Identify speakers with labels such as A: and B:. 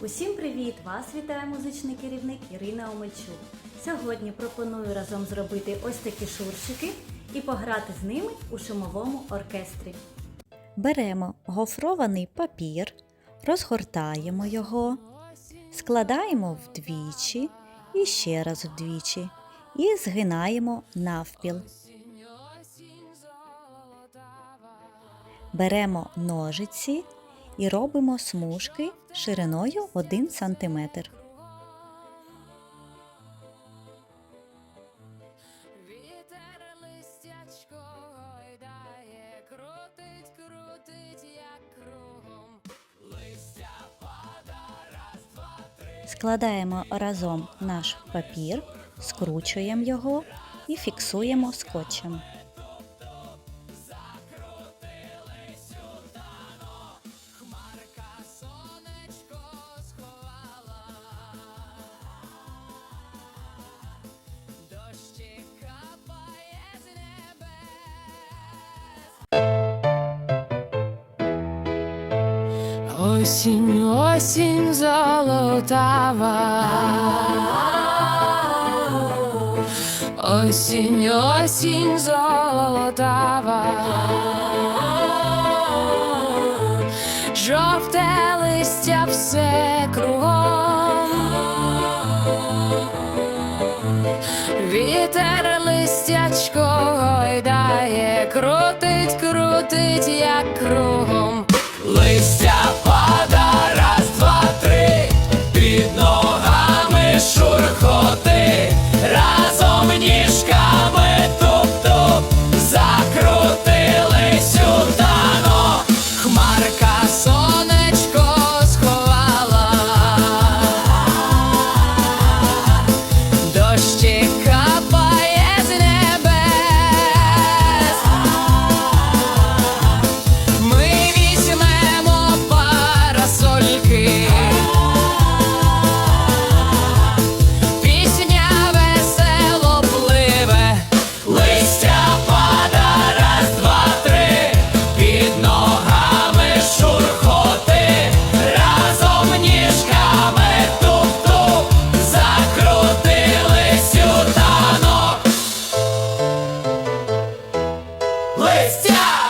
A: Усім привіт! Вас вітає музичний керівник Ірина Омельчук. Сьогодні пропоную разом зробити ось такі шуршики і пограти з ними у шумовому оркестрі. Беремо гофрований папір, розгортаємо його, складаємо вдвічі і ще раз вдвічі і згинаємо навпіл. Беремо ножиці і робимо смужки шириною 1 см. Складаємо разом наш папір, скручуємо його і фіксуємо скотчем.
B: Осінь, осінь золотава. Осінь, осінь золотава. Жовте листя все кругом. Вітер листячко гойдає, крутить, крутить, як кругом. Let's die!